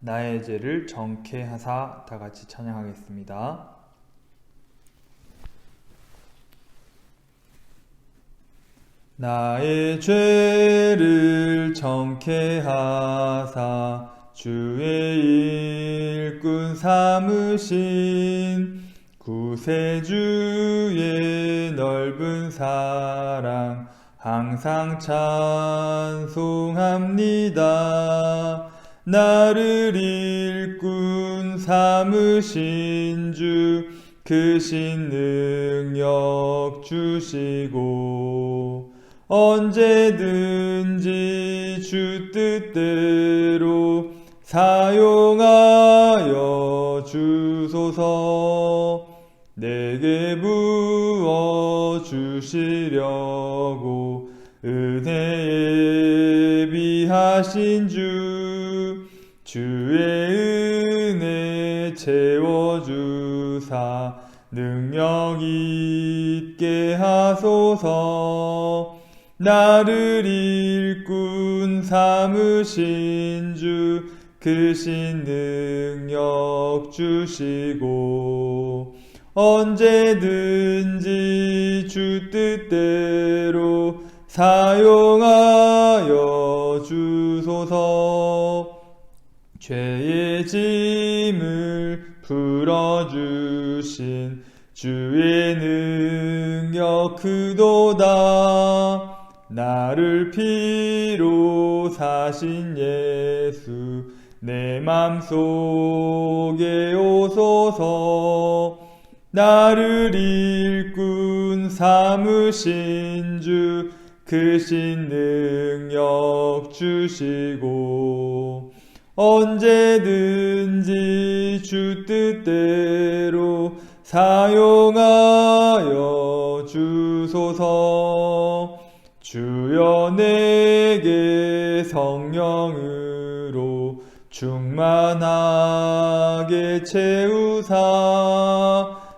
나의 죄를 정케 하사 다 같이 찬양하겠습니다. 나의 죄를 정케 하사 주의 일꾼 삼으신 구세주의 넓은 사랑 항상 찬송합니다. 나를 일꾼 삼으신 주 크신 능력 주시고 언제든지 주 뜻대로 사용하여 주소서. 내게 부어 주시려 비하신 주 주의 은혜 채워주사 능력 있게 하소서. 나를 일꾼 삼으신 주 크신 능력 주시고 언제든지 주 뜻대로 사용하여 풀어주신 주의 능력 크도다. 나를 피로 사신 예수 내 맘속에 오소서. 나를 일꾼 삼으신 주 크신 능력 주시고 언제든지 주 뜻대로 사용하여 주소서. 주여 내게 성령으로 충만하게 채우사.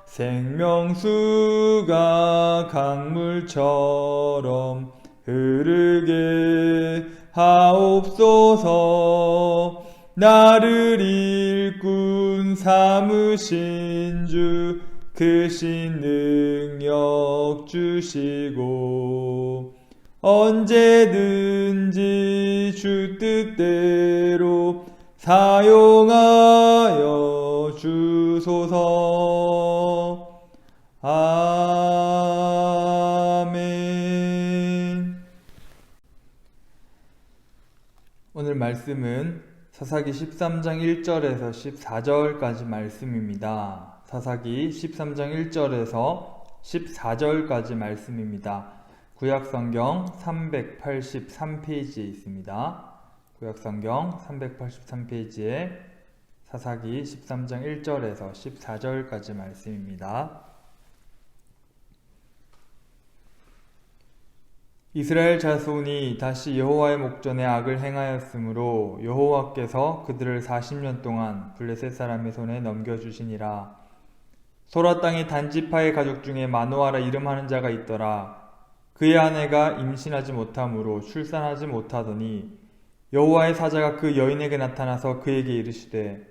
생명수가 강물처럼 흐르게 하옵소서 나를 일꾼 삼으신 주 크신 능력 주시고 언제든지 주 뜻대로 사용하여 주소서. 아멘. 오늘 말씀은 사사기 13장 1절에서 14절까지 말씀입니다. 사사기 13장 1절에서 14절까지 말씀입니다. 구약성경 383페이지에 있습니다. 구약성경 383페이지에 사사기 13장 1절에서 14절까지 말씀입니다. 이스라엘 자손이 다시 여호와의 목전에 악을 행하였으므로 여호와께서 그들을 40년 동안 블레셋 사람의 손에 넘겨주시니라. 소라 땅의 단지파의 가족 중에 마노아라 이름하는 자가 있더라. 그의 아내가 임신하지 못하므로 출산하지 못하더니 여호와의 사자가 그 여인에게 나타나서 그에게 이르시되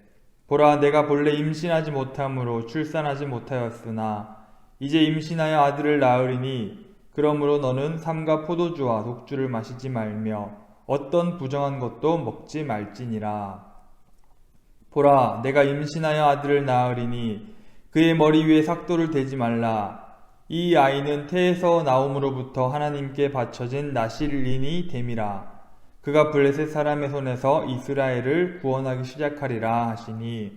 보라 내가 본래 임신하지 못하므로 출산하지 못하였으나 이제 임신하여 아들을 낳으리니 그러므로 너는 삼가 포도주와 독주를 마시지 말며 어떤 부정한 것도 먹지 말지니라. 보라, 내가 임신하여 아들을 낳으리니 그의 머리 위에 삭도를 대지 말라. 이 아이는 태에서 나옴으로부터 하나님께 바쳐진 나실린이 됨이라. 그가 블레셋 사람의 손에서 이스라엘을 구원하기 시작하리라 하시니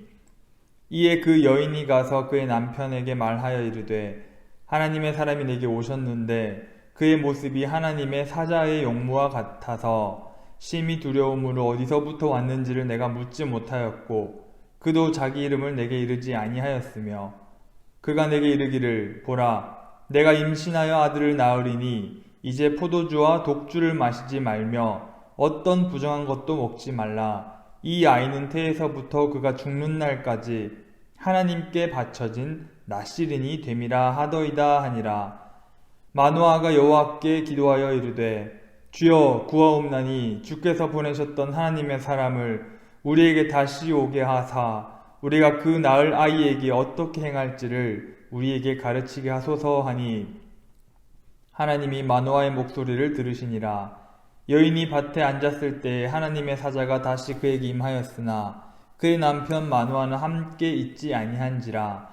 이에 그 여인이 가서 그의 남편에게 말하여 이르되 하나님의 사람이 내게 오셨는데 그의 모습이 하나님의 사자의 용모와 같아서 심히 두려움으로 어디서부터 왔는지를 내가 묻지 못하였고 그도 자기 이름을 내게 이르지 아니하였으며 그가 내게 이르기를 보라 내가 임신하여 아들을 낳으리니 이제 포도주와 독주를 마시지 말며 어떤 부정한 것도 먹지 말라. 이 아이는 태에서부터 그가 죽는 날까지 하나님께 바쳐진 나시린이 됨이라 하더이다 하니라. 마노아가 여호와께 기도하여 이르되 주여 구하옵나니 주께서 보내셨던 하나님의 사람을 우리에게 다시 오게 하사 우리가 그 낳을 아이에게 어떻게 행할지를 우리에게 가르치게 하소서 하니. 하나님이 마노아의 목소리를 들으시니라. 여인이 밭에 앉았을 때 하나님의 사자가 다시 그에게 임하였으나 그의 남편 마노아는 함께 있지 아니한지라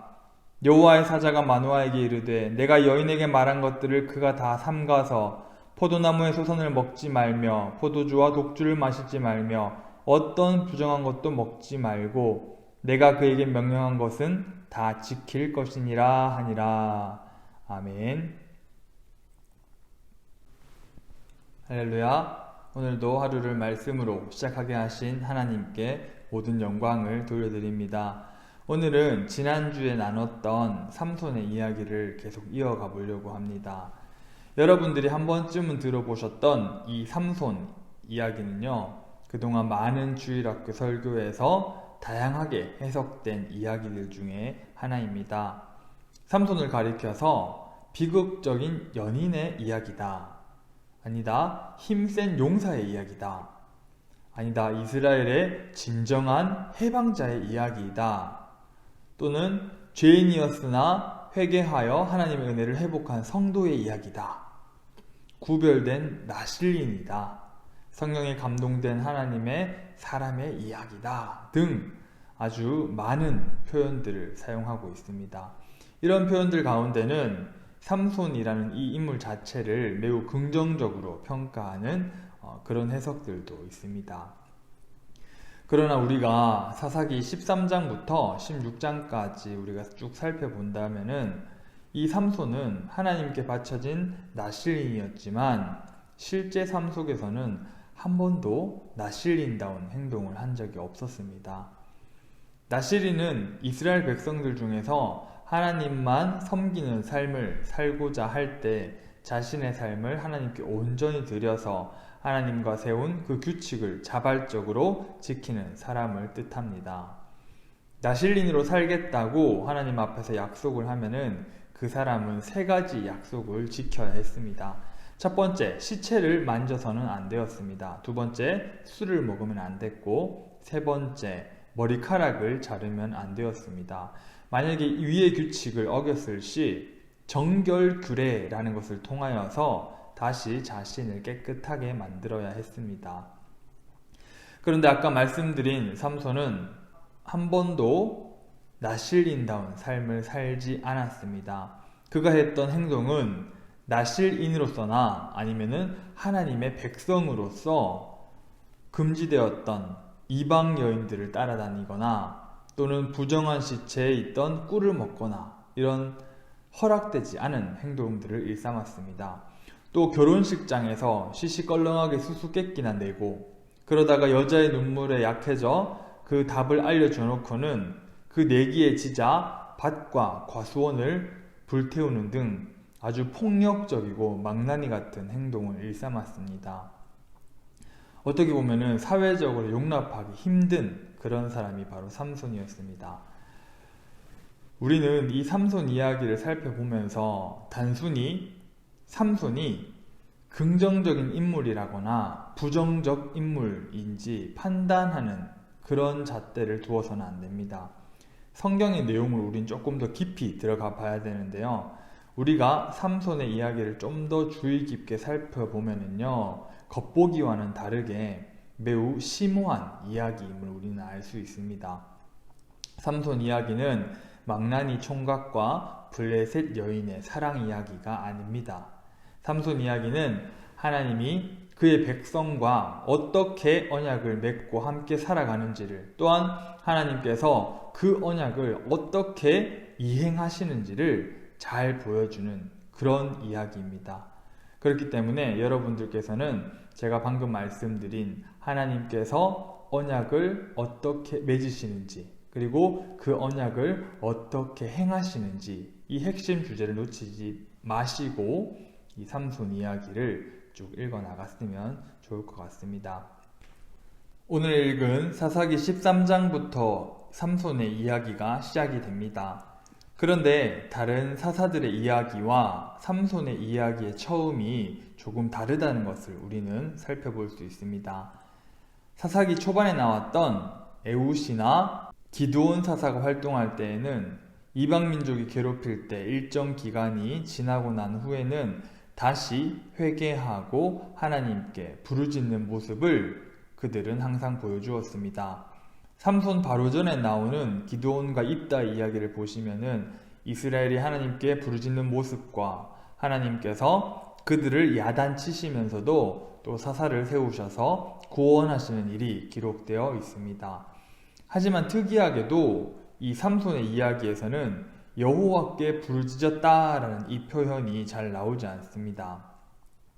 여호와의 사자가 마누아에게 이르되 내가 여인에게 말한 것들을 그가 다 삼가서 포도나무의 소선을 먹지 말며 포도주와 독주를 마시지 말며 어떤 부정한 것도 먹지 말고 내가 그에게 명령한 것은 다 지킬 것이니라 하니라. 아멘. 할렐루야. 오늘도 하루를 말씀으로 시작하게 하신 하나님께 모든 영광을 돌려드립니다. 오늘은 지난주에 나눴던 삼손의 이야기를 계속 이어가 보려고 합니다. 여러분들이 한 번쯤은 들어보셨던 이 삼손 이야기는요, 그동안 많은 주일학교 설교에서 다양하게 해석된 이야기들 중에 하나입니다. 삼손을 가리켜서 비극적인 연인의 이야기다. 아니다. 힘센 용사의 이야기다. 아니다. 이스라엘의 진정한 해방자의 이야기이다. 또는 죄인이었으나 회개하여 하나님의 은혜를 회복한 성도의 이야기다. 구별된 나실린이다. 성령에 감동된 하나님의 사람의 이야기다. 등 아주 많은 표현들을 사용하고 있습니다. 이런 표현들 가운데는 삼손이라는 이 인물 자체를 매우 긍정적으로 평가하는 어, 그런 해석들도 있습니다. 그러나 우리가 사사기 13장부터 16장까지 우리가 쭉 살펴본다면은 이 삼손은 하나님께 바쳐진 나실린이었지만 실제 삶 속에서는 한 번도 나실린다운 행동을 한 적이 없었습니다. 나실린은 이스라엘 백성들 중에서 하나님만 섬기는 삶을 살고자 할 때 자신의 삶을 하나님께 온전히 드려서 하나님과 세운 그 규칙을 자발적으로 지키는 사람을 뜻합니다. 나실린으로 살겠다고 하나님 앞에서 약속을 하면은 그 사람은 세 가지 약속을 지켜야 했습니다. 첫 번째, 시체를 만져서는 안 되었습니다. 두 번째, 술을 먹으면 안 됐고, 세 번째, 머리카락을 자르면 안 되었습니다. 만약에 위의 규칙을 어겼을 시 정결규례라는 것을 통하여서 다시 자신을 깨끗하게 만들어야 했습니다. 그런데 아까 말씀드린 삼손은 한 번도 나실인다운 삶을 살지 않았습니다. 그가 했던 행동은 나실인으로서나 아니면은 하나님의 백성으로서 금지되었던 이방 여인들을 따라다니거나 또는 부정한 시체에 있던 꿀을 먹거나 이런 허락되지 않은 행동들을 일삼았습니다. 또 결혼식장에서 시시껄렁하게 수수께끼나 내고 그러다가 여자의 눈물에 약해져 그 답을 알려줘 놓고는 그 내기에 지자 밭과 과수원을 불태우는 등 아주 폭력적이고 망나니 같은 행동을 일삼았습니다. 어떻게 보면은 사회적으로 용납하기 힘든 그런 사람이 바로 삼손이었습니다. 우리는 이 삼손 이야기를 살펴보면서 단순히 삼손이 긍정적인 인물이라거나 부정적 인물인지 판단하는 그런 잣대를 두어서는 안 됩니다. 성경의 내용을 우린 조금 더 깊이 들어가 봐야 되는데요. 우리가 삼손의 이야기를 좀 더 주의 깊게 살펴보면은요, 겉보기와는 다르게 매우 심오한 이야기임을 우리는 알 수 있습니다. 삼손 이야기는 망나니 총각과 블레셋 여인의 사랑 이야기가 아닙니다. 삼손 이야기는 하나님이 그의 백성과 어떻게 언약을 맺고 함께 살아가는지를 또한 하나님께서 그 언약을 어떻게 이행하시는지를 잘 보여주는 그런 이야기입니다. 그렇기 때문에 여러분들께서는 제가 방금 말씀드린 하나님께서 언약을 어떻게 맺으시는지 그리고 그 언약을 어떻게 행하시는지 이 핵심 주제를 놓치지 마시고 이 삼손 이야기를 쭉 읽어 나갔으면 좋을 것 같습니다. 오늘 읽은 사사기 13장부터 삼손의 이야기가 시작이 됩니다. 그런데 다른 사사들의 이야기와 삼손의 이야기의 처음이 조금 다르다는 것을 우리는 살펴볼 수 있습니다. 사사기 초반에 나왔던 에우시나 기도온 사사가 활동할 때에는 이방 민족이 괴롭힐 때 일정 기간이 지나고 난 후에는 다시 회개하고 하나님께 부르짖는 모습을 그들은 항상 보여주었습니다. 삼손 바로 전에 나오는 기도온과 입다 이야기를 보시면은 이스라엘이 하나님께 부르짖는 모습과 하나님께서 그들을 야단치시면서도 또 사사를 세우셔서 구원하시는 일이 기록되어 있습니다. 하지만 특이하게도 이 삼손의 이야기에서는 여호와께 부르짖었다라는 이 표현이 잘 나오지 않습니다.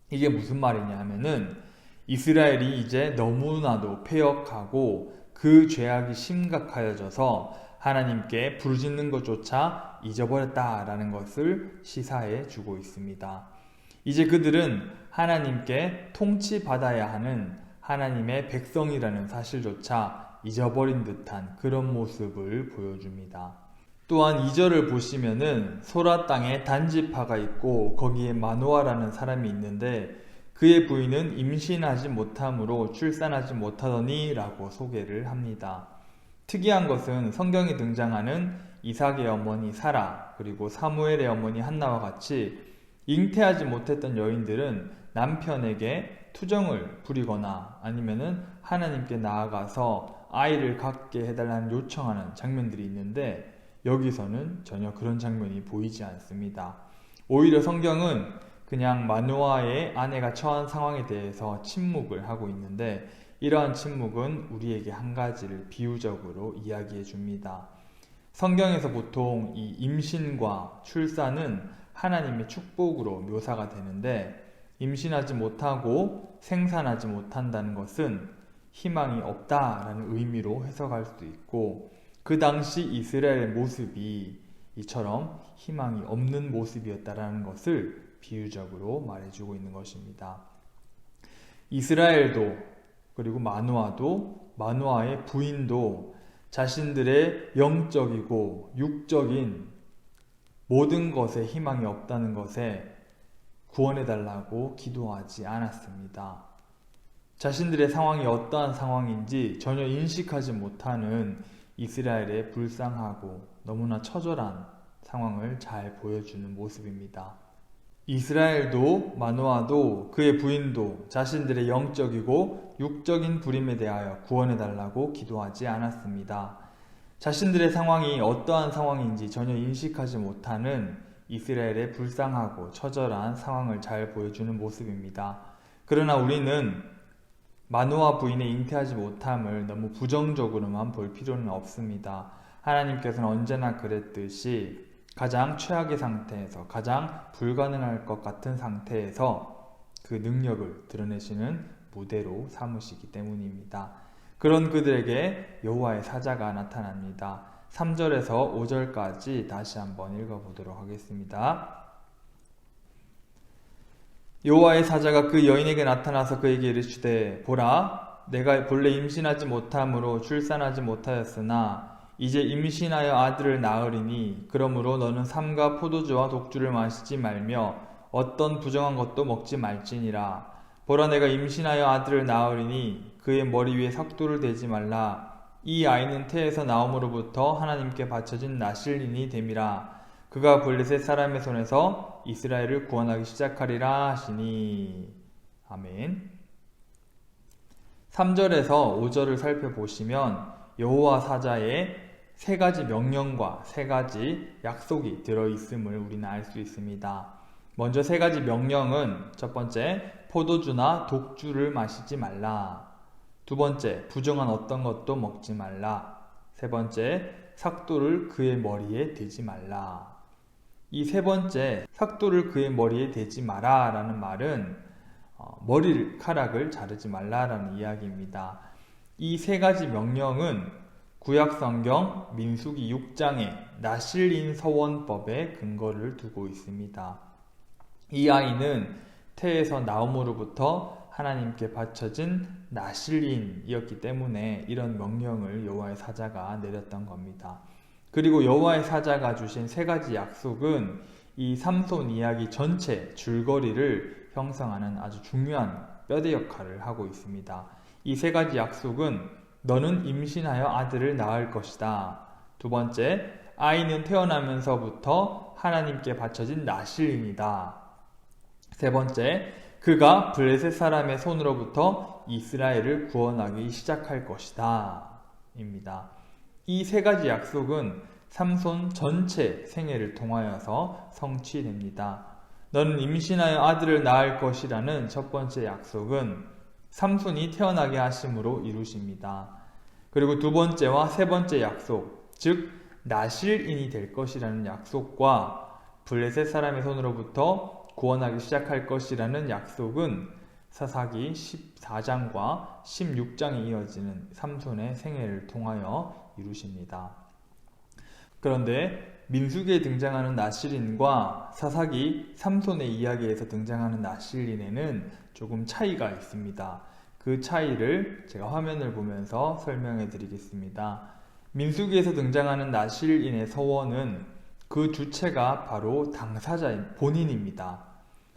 이게 무슨 말이냐 하면은 이스라엘이 이제 너무나도 폐역하고 그 죄악이 심각하여져서 하나님께 부르짖는 것조차 잊어버렸다라는 것을 시사해 주고 있습니다. 이제 그들은 하나님께 통치받아야 하는 하나님의 백성이라는 사실조차 잊어버린 듯한 그런 모습을 보여줍니다. 또한 2절을 보시면은 소라 땅에 단지파가 있고 거기에 마노아라는 사람이 있는데 그의 부인은 임신하지 못함으로 출산하지 못하더니 라고 소개를 합니다. 특이한 것은 성경에 등장하는 이삭의 어머니 사라 그리고 사무엘의 어머니 한나와 같이 잉태하지 못했던 여인들은 남편에게 투정을 부리거나 아니면은 하나님께 나아가서 아이를 갖게 해달라는 요청하는 장면들이 있는데 여기서는 전혀 그런 장면이 보이지 않습니다. 오히려 성경은 그냥 마누아의 아내가 처한 상황에 대해서 침묵을 하고 있는데 이러한 침묵은 우리에게 한 가지를 비유적으로 이야기해 줍니다. 성경에서 보통 이 임신과 출산은 하나님의 축복으로 묘사가 되는데 임신하지 못하고 생산하지 못한다는 것은 희망이 없다라는 의미로 해석할 수도 있고 그 당시 이스라엘의 모습이 이처럼 희망이 없는 모습이었다라는 것을 비유적으로 말해주고 있는 것입니다. 이스라엘도 그리고 마누아도 마누아의 부인도 자신들의 영적이고 육적인 모든 것에 희망이 없다는 것에 구원해달라고 기도하지 않았습니다. 자신들의 상황이 어떠한 상황인지 전혀 인식하지 못하는 이스라엘의 불쌍하고 너무나 처절한 상황을 잘 보여주는 모습입니다. 이스라엘도 마노아도 그의 부인도 자신들의 영적이고 육적인 부림에 대하여 구원해 달라고 기도하지 않았습니다. 자신들의 상황이 어떠한 상황인지 전혀 인식하지 못하는 이스라엘의 불쌍하고 처절한 상황을 잘 보여주는 모습입니다. 그러나 우리는 마누아 부인의 잉태하지 못함을 너무 부정적으로만 볼 필요는 없습니다. 하나님께서는 언제나 그랬듯이 가장 최악의 상태에서 가장 불가능할 것 같은 상태에서 그 능력을 드러내시는 무대로 삼으시기 때문입니다. 그런 그들에게 여호와의 사자가 나타납니다. 3절에서 5절까지 다시 한번 읽어보도록 하겠습니다. 여호와의 사자가 그 여인에게 나타나서 그에게 이르시되 보라 내가 본래 임신하지 못함으로 출산하지 못하였으나 이제 임신하여 아들을 낳으리니 그러므로 너는 삼가 포도주와 독주를 마시지 말며 어떤 부정한 것도 먹지 말지니라. 보라 내가 임신하여 아들을 낳으리니 그의 머리 위에 삭도를 대지 말라. 이 아이는 태에서 나옴으로부터 하나님께 바쳐진 나실인이 됨이라 그가 블레셋 사람의 손에서 이스라엘을 구원하기 시작하리라 하시니 아멘 3절에서 5절을 살펴보시면 여호와 사자의 세 가지 명령과 세 가지 약속이 들어 있음을 우리는 알 수 있습니다. 먼저 세 가지 명령은 첫 번째 포도주나 독주를 마시지 말라. 두 번째 부정한 어떤 것도 먹지 말라. 세 번째 삭도를 그의 머리에 대지 말라. 이 세 번째 삭도를 그의 머리에 대지 마라 라는 말은 어, 머리카락을 자르지 말라라는 이야기입니다. 이 세 가지 명령은 구약 성경 민수기 6장의 나실린 서원법에 근거를 두고 있습니다. 이 아이는 태에서 나옴으로부터 하나님께 바쳐진 나실린이었기 때문에 이런 명령을 여호와의 사자가 내렸던 겁니다. 그리고 여호와의 사자가 주신 세 가지 약속은 이 삼손 이야기 전체 줄거리를 형성하는 아주 중요한 뼈대 역할을 하고 있습니다. 이 세 가지 약속은 너는 임신하여 아들을 낳을 것이다. 두 번째, 아이는 태어나면서부터 하나님께 바쳐진 나실인이다. 세 번째, 그가 블레셋 사람의 손으로부터 이스라엘을 구원하기 시작할 것이다. 입니다. 이 세 가지 약속은 삼손 전체 생애를 통하여서 성취됩니다. 너는 임신하여 아들을 낳을 것이라는 첫 번째 약속은 삼손이 태어나게 하심으로 이루십니다. 그리고 두 번째와 세 번째 약속, 즉 나실인이 될 것이라는 약속과 블레셋 사람의 손으로부터 구원하기 시작할 것이라는 약속은 사사기 14장과 16장에 이어지는 삼손의 생애를 통하여 이루십니다. 그런데 민수기에 등장하는 나실인과 사사기 삼손의 이야기에서 등장하는 나실인에는 조금 차이가 있습니다. 그 차이를 제가 화면을 보면서 설명해 드리겠습니다. 민수기에서 등장하는 나실인의 서원은 그 주체가 바로 당사자인 본인입니다.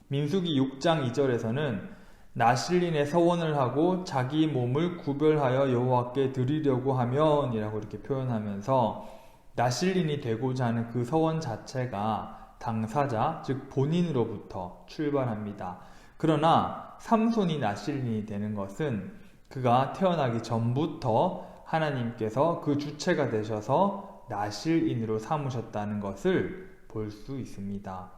민수기 6장 2절에서는 나실린의 서원을 하고 자기 몸을 구별하여 여호와께 드리려고 하면이라고 이렇게 표현하면서 나실린이 되고자 하는 그 서원 자체가 당사자, 즉 본인으로부터 출발합니다. 그러나 삼손이 나실린이 되는 것은 그가 태어나기 전부터 하나님께서 그 주체가 되셔서 나실인으로 삼으셨다는 것을 볼 수 있습니다.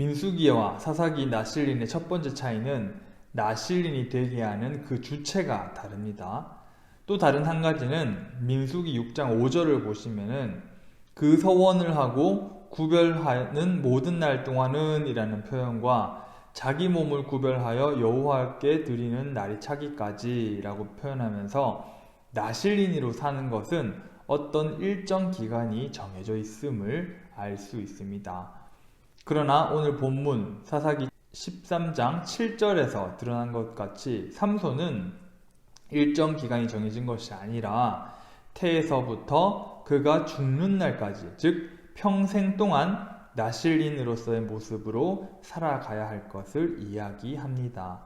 민수기와 사사기 나실린의 첫 번째 차이는 나실린이 되게 하는 그 주체가 다릅니다. 또 다른 한 가지는 민수기 6장 5절을 보시면은 그 서원을 하고 구별하는 모든 날 동안은 이라는 표현과 자기 몸을 구별하여 여호와께 드리는 날이 차기까지라고 표현하면서 나실린이로 사는 것은 어떤 일정 기간이 정해져 있음을 알 수 있습니다. 그러나 오늘 본문 사사기 13장 7절에서 드러난 것 같이 삼손은 일정 기간이 정해진 것이 아니라 태에서부터 그가 죽는 날까지 즉 평생 동안 나실린으로서의 모습으로 살아가야 할 것을 이야기합니다.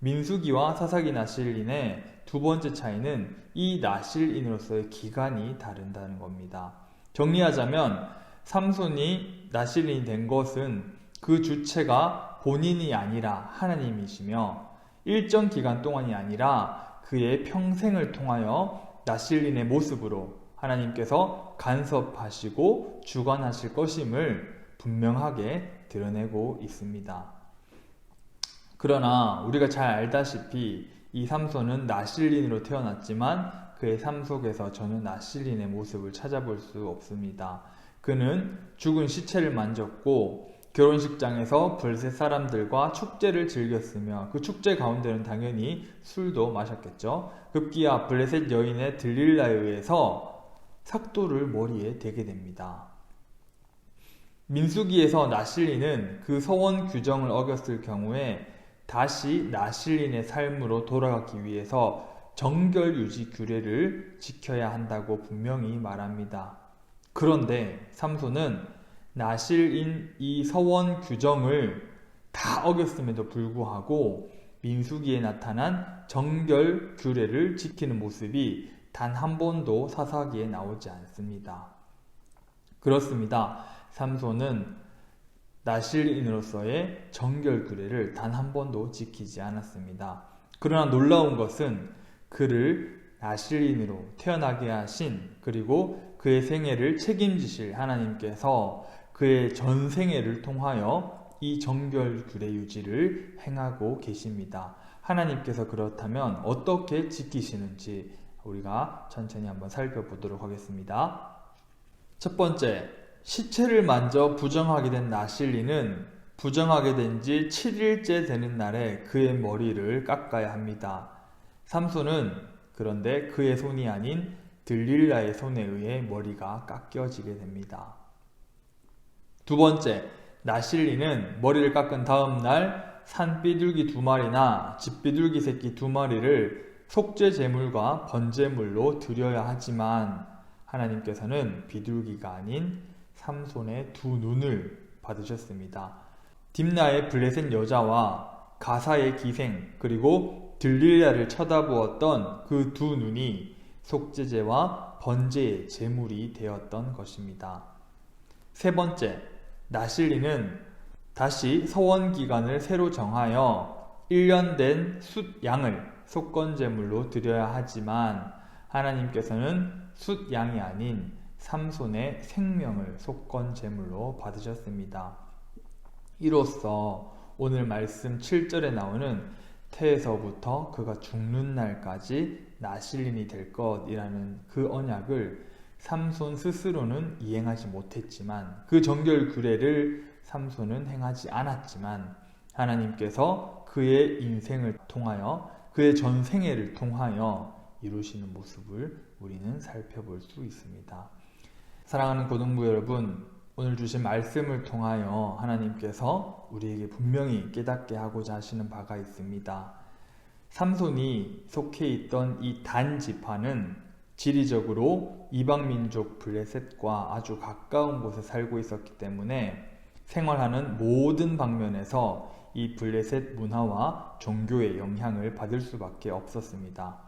민수기와 사사기 나실린의 두 번째 차이는 이 나실린으로서의 기간이 다른다는 겁니다. 정리하자면 삼손이 나실린이 된 것은 그 주체가 본인이 아니라 하나님이시며 일정 기간 동안이 아니라 그의 평생을 통하여 나실린의 모습으로 하나님께서 간섭하시고 주관하실 것임을 분명하게 드러내고 있습니다. 그러나 우리가 잘 알다시피 이 삼손은 나실린으로 태어났지만 그의 삶 속에서 저는 나실린의 모습을 찾아볼 수 없습니다. 그는 죽은 시체를 만졌고 결혼식장에서 블셋 사람들과 축제를 즐겼으며 그 축제 가운데는 당연히 술도 마셨겠죠. 급기야 블레셋 여인의 들릴라에 의해서 삭도를 머리에 대게 됩니다. 민수기에서 나실린은 그 서원 규정을 어겼을 경우에 다시 나실린의 삶으로 돌아가기 위해서 정결 유지 규례를 지켜야 한다고 분명히 말합니다. 그런데 삼손은 나실인 이 서원 규정을 다 어겼음에도 불구하고 민수기에 나타난 정결 규례를 지키는 모습이 단 한 번도 사사기에 나오지 않습니다. 그렇습니다. 삼손은 나실인으로서의 정결 규례를 단 한 번도 지키지 않았습니다. 그러나 놀라운 것은 그를 나실인으로 태어나게 하신 그리고 그의 생애를 책임지실 하나님께서 그의 전 생애를 통하여 이 정결 규례 유지를 행하고 계십니다. 하나님께서 그렇다면 어떻게 지키시는지 우리가 천천히 한번 살펴보도록 하겠습니다. 첫 번째, 시체를 만져 부정하게 된 나실리는 부정하게 된 지 7일째 되는 날에 그의 머리를 깎아야 합니다. 삼손은 그런데 그의 손이 아닌 들릴라의 손에 의해 머리가 깎여지게 됩니다. 두 번째, 나실리는 머리를 깎은 다음 날 산비둘기 두 마리나 집비둘기 새끼 두 마리를 속죄 제물과 번제물로 드려야 하지만 하나님께서는 비둘기가 아닌 삼손의 두 눈을 받으셨습니다. 딥나의 블레셋 여자와 가사의 기생 그리고 들릴라를 쳐다보았던 그 두 눈이 속죄제와 번제의 제물이 되었던 것입니다. 세 번째, 나실리는 다시 서원 기간을 새로 정하여 1년 된 숫 양을 속건 제물로 드려야 하지만 하나님께서는 숫 양이 아닌 삼손의 생명을 속건 제물로 받으셨습니다. 이로써 오늘 말씀 7절에 나오는 태에서부터 그가 죽는 날까지 나실린이 될 것이라는 그 언약을 삼손 스스로는 이행하지 못했지만 그 정결 규례를 삼손은 행하지 않았지만 하나님께서 그의 인생을 통하여 그의 전 생애를 통하여 이루시는 모습을 우리는 살펴볼 수 있습니다. 사랑하는 고등부 여러분, 오늘 주신 말씀을 통하여 하나님께서 우리에게 분명히 깨닫게 하고자 하시는 바가 있습니다. 삼손이 속해 있던 이 단 지파는 지리적으로 이방민족 블레셋과 아주 가까운 곳에 살고 있었기 때문에 생활하는 모든 방면에서 이 블레셋 문화와 종교의 영향을 받을 수밖에 없었습니다.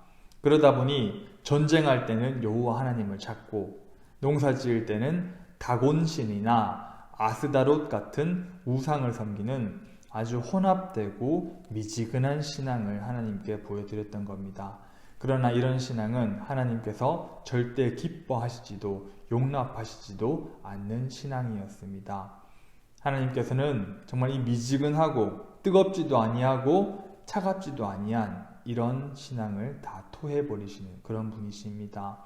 그러다 보니 전쟁할 때는 여호와 하나님을 찾고 농사 지을 때는 다곤신이나 아스다롯 같은 우상을 섬기는 아주 혼합되고 미지근한 신앙을 하나님께 보여드렸던 겁니다. 그러나 이런 신앙은 하나님께서 절대 기뻐하시지도 용납하시지도 않는 신앙이었습니다. 하나님께서는 정말 이 미지근하고 뜨겁지도 아니하고 차갑지도 아니한 이런 신앙을 다 토해 버리시는 그런 분이십니다.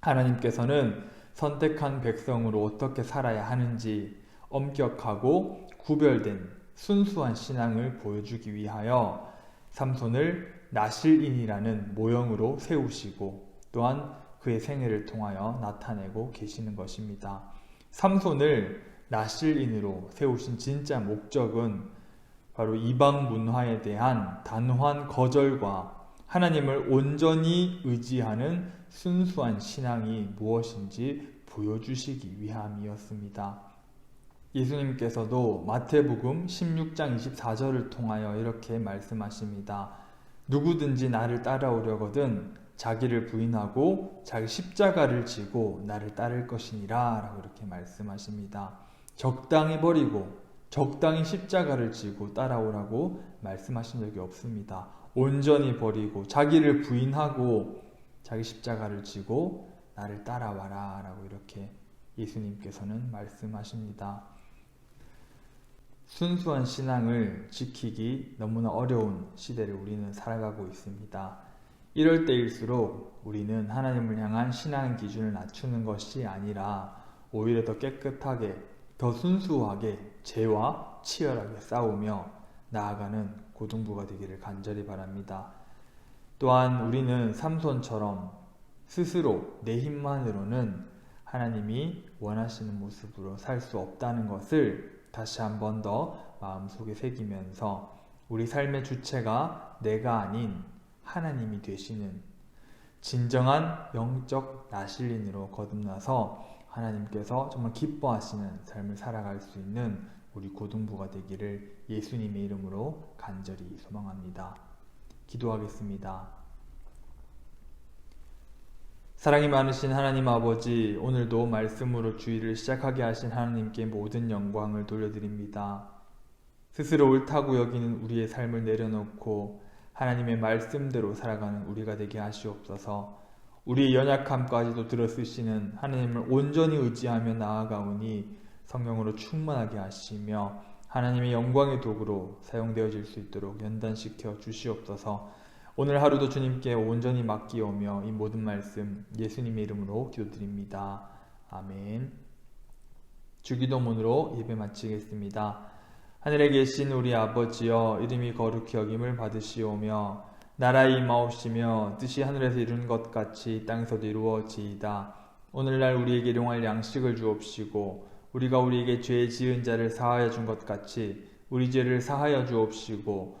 하나님께서는 선택한 백성으로 어떻게 살아야 하는지 엄격하고 구별된 순수한 신앙을 보여주기 위하여 삼손을 나실인이라는 모형으로 세우시고 또한 그의 생애를 통하여 나타내고 계시는 것입니다. 삼손을 나실인으로 세우신 진짜 목적은 바로 이방 문화에 대한 단호한 거절과 하나님을 온전히 의지하는 순수한 신앙이 무엇인지 보여주시기 위함이었습니다. 예수님께서도 마태복음 16장 24절을 통하여 이렇게 말씀하십니다. 누구든지 나를 따라오려거든 자기를 부인하고 자기 십자가를 지고 나를 따를 것이니라 라고 이렇게 말씀하십니다. 적당히 버리고 적당히 십자가를 지고 따라오라고 말씀하신 적이 없습니다. 온전히 버리고 자기를 부인하고 자기 십자가를 지고 나를 따라와라 라고 이렇게 예수님께서는 말씀하십니다. 순수한 신앙을 지키기 너무나 어려운 시대를 우리는 살아가고 있습니다. 이럴 때일수록 우리는 하나님을 향한 신앙 기준을 낮추는 것이 아니라 오히려 더 깨끗하게, 더 순수하게 죄와 치열하게 싸우며 나아가는 고등부가 되기를 간절히 바랍니다. 또한 우리는 삼손처럼 스스로 내 힘만으로는 하나님이 원하시는 모습으로 살 수 없다는 것을 다시 한 번 더 마음속에 새기면서 우리 삶의 주체가 내가 아닌 하나님이 되시는 진정한 영적 나실린으로 거듭나서 하나님께서 정말 기뻐하시는 삶을 살아갈 수 있는 우리 고등부가 되기를 예수님의 이름으로 간절히 소망합니다. 기도하겠습니다. 사랑이 많으신 하나님 아버지, 오늘도 말씀으로 주의를 시작하게 하신 하나님께 모든 영광을 돌려드립니다. 스스로 옳다고 여기는 우리의 삶을 내려놓고 하나님의 말씀대로 살아가는 우리가 되게 하시옵소서. 우리의 연약함까지도 들어쓰시는 하나님을 온전히 의지하며 나아가오니 성령으로 충만하게 하시며 하나님의 영광의 도구로 사용되어질 수 있도록 연단시켜 주시옵소서. 오늘 하루도 주님께 온전히 맡기오며 이 모든 말씀 예수님의 이름으로 기도드립니다. 아멘. 주기도문으로 예배 마치겠습니다. 하늘에 계신 우리 아버지여 이름이 거룩히 여김을 받으시오며 나라의 임하옵시며 뜻이 하늘에서 이룬 것 같이 땅에서도 이루어지이다. 오늘날 우리에게 일용할 양식을 주옵시고 우리가 우리에게 죄 지은 자를 사하여 준 것 같이 우리 죄를 사하여 주옵시고